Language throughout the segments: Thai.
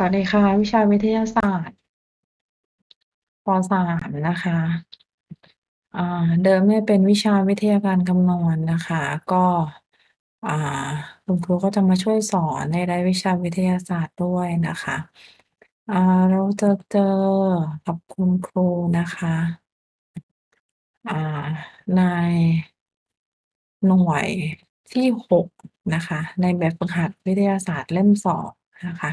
สวัสดีค่ะ วิชาวิทยาศาสตร์ป.3นะคะอ่าเดิมเนี่ยเป็นวิชาวิทยาการคำนวณนะคะ ก็อ่าคุณครูก็จะมาช่วยสอนในรายวิชาวิทยาศาสตร์ด้วยนะคะอ่าเราจะเจอกับคุณครูนะคะอ่าในหน่วยที่6นะคะ ในแบบฝึกหัดวิทยาศาสตร์เล่ม2นะคะ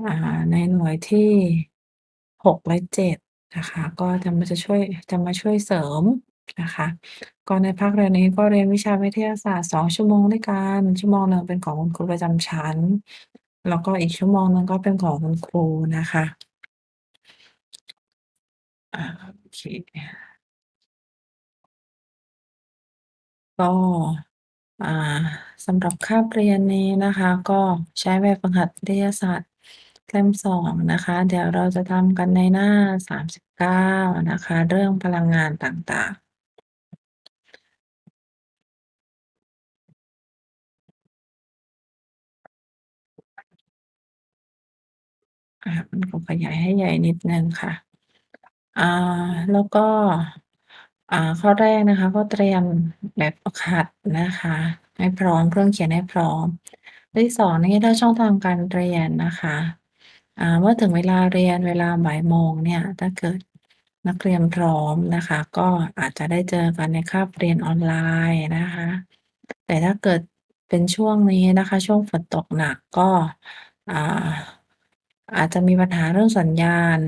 อ่า ในหน่วยที่ 6 และ 7 นะคะ ก็จะมา จะช่วย จะมาช่วยเสริมนะคะ ก็ในภาคเรียนนี้ ก็เรียนวิชาวิทยาศาสตร์ 2 ชั่วโมงด้วยกัน ชั่วโมงหนึ่งเป็นของคุณครูประจำชั้น แล้วก็อีกชั่วโมงหนึ่งก็เป็นของคุณครูนะคะ อา โอเค ก็ อ่า สำหรับคาบเรียนนี้นะคะ ก็ใช้แบบฝึกหัดวิทยาศาสตร์ เล่ม2นะคะ เดี๋ยวเราจะทำกันในหน้า39นะคะ เรื่องพลังงานต่างๆอ่าคุณครูขยายให้ใหญ่นิดนึงค่ะอ่าแล้วก็อ่าข้อแรกนะคะ ก็เตรียมแบบฝึกหัดนะคะ ให้พร้อมเครื่องเขียนให้พร้อมข้อที่2นี่เลือกช่องทางการเรียนนะคะ อ่า เมื่อถึงเวลาเรียนเวลาบ่ายโมงเนี่ย ถ้าเกิดนักเรียนพร้อมนะคะ ก็อาจจะได้เจอกันในคาบเรียนออนไลน์นะคะ แต่ถ้าเกิดเป็นช่วงนี้นะคะ ช่วงฝนตกหนักก็ อ่า อาจจะมีปัญหาเรื่องสัญญาณ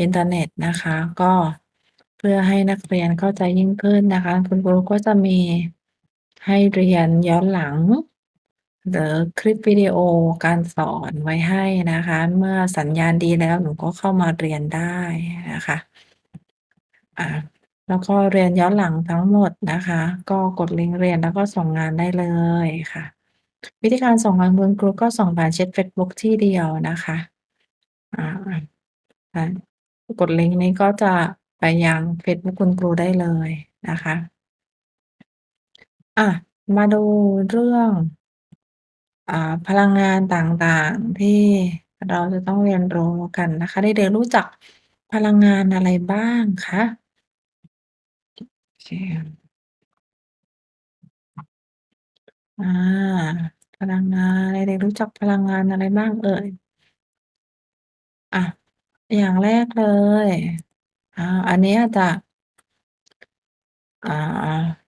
อินเทอร์เน็ตนะคะ ก็เพื่อให้นักเรียนเข้าใจยิ่งขึ้นนะคะ คุณครูก็จะมีให้เรียนย้อนหลัง หรือคลิปวิดีโอการสอนไว้ให้นะคะ เมื่อสัญญาณดีแล้วหนูก็เข้ามาเรียนได้นะคะ อ่า แล้วก็เรียนย้อนหลังทั้งหมดนะคะ ก็กดลิงก์เรียนแล้วก็ส่งงานได้เลยค่ะ วิธีการส่งงานคุณครูก็ส่งผ่านแชตเฟซบุ๊กที่เดียวนะคะ อ่า ค่ะ กดลิงก์นี้ก็จะไปยังเฟซบุ๊กคุณครูได้เลยนะคะ อะมาดูเรื่อง อ่า พลังงานต่าง ๆ ที่เราจะต้องเรียนรู้กันนะคะ เด็ก ๆ รู้จักพลังงานอะไรบ้างคะ?โอเค อา พลังงาน เด็ก ๆ รู้จักพลังงานอะไรบ้างเอ่ย?อะ อย่างแรกเลย อา อันนี้อาจจะ อ่า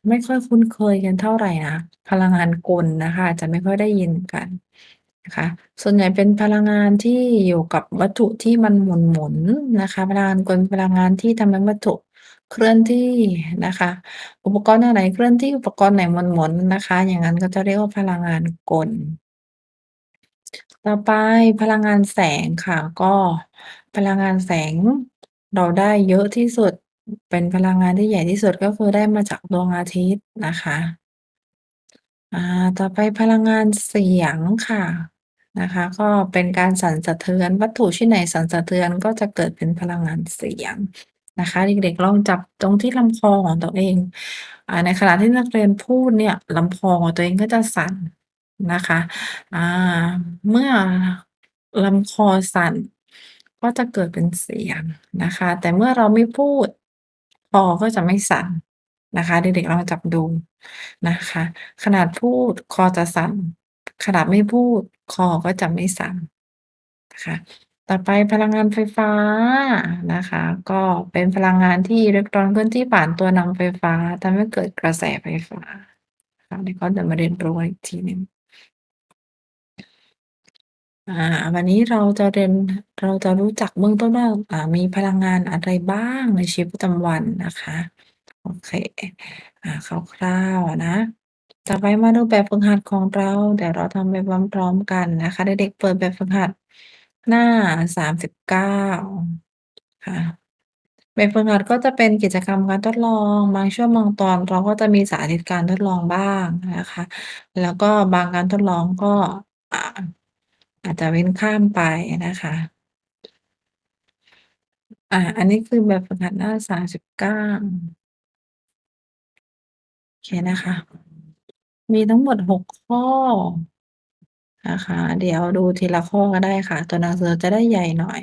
ไม่ค่อยคุ้นเคยกันเท่าไรนะ พลังงานกลนะคะ อาจจะไม่ค่อยได้ยินกันนะคะ ส่วนใหญ่เป็นพลังงานที่อยู่กับวัตถุที่มันหมุน ๆ นะคะ พลังงานกล พลังงานที่ทำให้วัตถุเคลื่อนที่นะคะ อุปกรณ์อันไหนเคลื่อนที่ อุปกรณ์ไหนหมุน ๆ นะคะ อย่างงั้นก็จะเรียกว่าพลังงานกล ต่อไปพลังงานแสงค่ะ ก็พลังงานแสงเราได้เยอะที่สุด เป็นพลังงานที่ใหญ่ที่สุด ก็คือได้มาจากดวงอาทิตย์นะคะ อ่า ต่อไปพลังงานเสียงค่ะ นะคะ ก็เป็นการสั่นสะเทือน วัตถุชิ้นไหนสั่นสะเทือน ก็จะเกิดเป็นพลังงานเสียงนะคะ เด็ก ๆ ลองจับตรงที่ลำคอของตัวเอง อ่า ในขณะที่นักเรียนพูดเนี่ย ลำคอของตัวเองก็จะสั่นนะคะ อ่า เมื่อลำคอสั่น ก็จะเกิดเป็นเสียงนะคะ แต่เมื่อเราไม่พูด คอก็จะไม่สั่นนะคะ เด็กๆลองจับดูนะคะ ขนาดพูดคอจะสั่น ขนาดไม่พูดคอก็จะไม่สั่นนะคะ ต่อไปพลังงานไฟฟ้านะคะ ก็เป็นพลังงานที่อิเล็กตรอนเคลื่อนที่ผ่านตัวนำไฟฟ้าทำให้เกิดกระแสไฟฟ้าอันนี้ก็เดี๋ยวมาเรียนรู้อีกทีหนึ่ง อ่า วันนี้เราจะเรียน เราจะรู้จักเบื้องต้นว่า อ่า มีพลังงานอะไรบ้างในชีวิตประจำวันนะคะ โอเค อ่า คร่าว ๆ อะนะ ต่อไปมาดูแบบฝึกหัดของเรา เดี๋ยวเราทำไปพร้อม ๆ กันนะคะ เด็ก ๆ เปิดแบบฝึกหัดหน้า 39 ค่ะ แบบฝึกหัดก็จะเป็นกิจกรรมการทดลอง บางช่วงบางตอนเราก็จะมีสาธิตการทดลองบ้างนะคะ แล้วก็บางการทดลองก็ อาจจะเว้นข้ามไปนะคะ อ่า อันนี้คือแบบฝึกหัดหน้า39โอเคนะคะ มีทั้งหมด6ข้อนะคะ เดี๋ยวดูทีละข้อก็ได้ค่ะ ตัวหนังสือจะได้ใหญ่หน่อย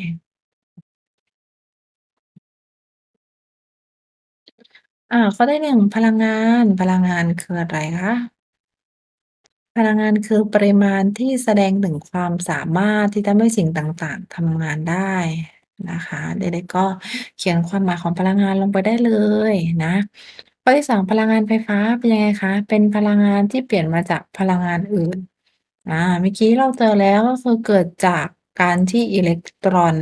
อ่า ข้อที่1พลังงาน พลังงานคืออะไรคะ? พลังงานคือปริมาณที่แสดงถึงความสามารถที่ทำให้สิ่งต่าง ๆ ทำงานได้นะคะ เด็ก ๆ ก็เขียนความหมายของพลังงานลงไปได้เลยนะ ข้อที่2พลังงานไฟฟ้าเป็นยังไงคะ?เป็นพลังงานที่เปลี่ยนมาจากพลังงานอื่น อ่า เมื่อกี้เราเจอแล้วก็คือเกิดจากการที่อิเล็กตรอน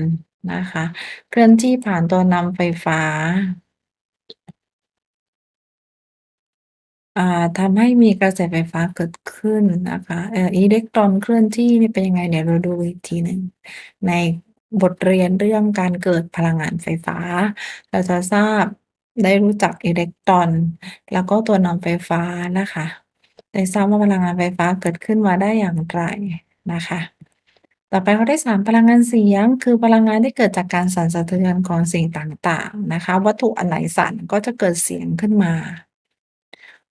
นะคะ เคลื่อนที่ผ่านตัวนำไฟฟ้า อ่า ทำให้มีกระแสไฟฟ้าเกิดขึ้นนะคะ เอ่อ อิเล็กตรอนเคลื่อนที่นี่เป็นยังไง เดี๋ยวเราดูอีกทีหนึ่ง ในบทเรียนเรื่องการเกิดพลังงานไฟฟ้า เราจะทราบ ได้รู้จักอิเล็กตรอน แล้วก็ตัวนำไฟฟ้านะคะ ได้ทราบว่าพลังงานไฟฟ้าเกิดขึ้นมาได้อย่างไรนะคะ ต่อไปข้อที่ 3 พลังงานเสียง คือพลังงานที่เกิดจากการสั่นสะเทือนของสิ่งต่าง ๆ นะคะ วัตถุอันไหนสั่นก็จะเกิดเสียงขึ้นมา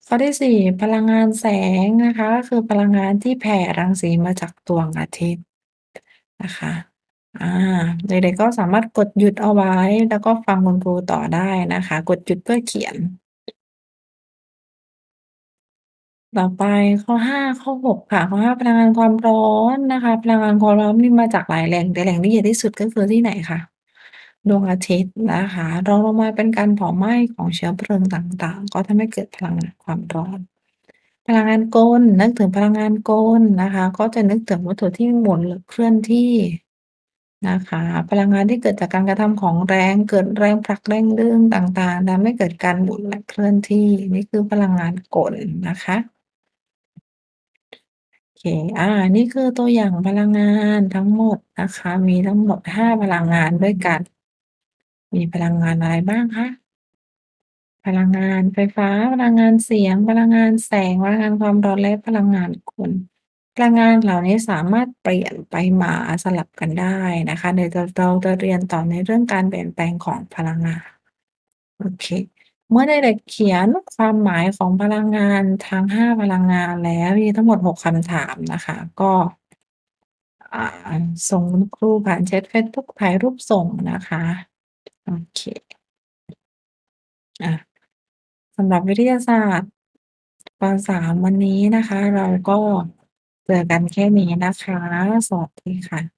ข้อที่ 4 พลังงานแสงนะคะ ก็คือพลังงานที่แผ่รังสีมาจากดวงอาทิตย์นะคะ อ่า เด็ก ๆ ก็สามารถกดหยุดเอาไว้ แล้วก็ฟังคุณครูต่อได้นะคะ กดหยุดเพื่อเขียน ต่อไปข้อ 5 ข้อ 6 ค่ะ ข้อ 5 พลังงานความร้อนนะคะ พลังงานความร้อนนี่มาจากหลายแหล่ง แต่แหล่งที่ใหญ่ที่สุด ก็คือที่ไหนคะ? ดวงอาทิตย์นะคะ รองลงมาเป็นการเผาไหม้ของเชื้อเพลิงต่างๆ ก็ทำให้เกิดพลังงานความร้อน พลังงานกลนึกถึงพลังงานกลนะคะ ก็จะนึกถึงวัตถุที่หมุนหรือเคลื่อนที่นะคะ พลังงานที่เกิดจากการกระทำของแรงเกิดแรงผลักแรงดึงต่างๆทำให้เกิดการหมุนและเคลื่อนที่นี่คือพลังงานกลนะคะโอเคอานี่คือตัวอย่างพลังงานทั้งหมดนะคะ มีทั้งหมด5พลังงานด้วยกัน มีพลังงานอะไรบ้างคะ?พลังงานไฟฟ้า พลังงานเสียง พลังงานแสง พลังงานความร้อน และพลังงานกลพลังงานเหล่านี้สามารถเปลี่ยนไปมาสลับกันได้นะคะเดี๋ยวเราจะเรียนต่อในเรื่องการเปลี่ยนแปลงของพลังงาน โอเค เมื่อเด็กๆเขียนความหมายของพลังงานทั้ง5พลังงานแล้วมีทั้งหมด6คำถามนะคะ ก็ส่งครูผ่านแชตเฟซบุ๊กถ่ายรูปส่งนะคะ โอเคอาสำหรับวิทยาศาสตร์ป.3 วันนี้นะคะ เราก็เจอกันแค่นี้นะคะ สวัสดีค่ะ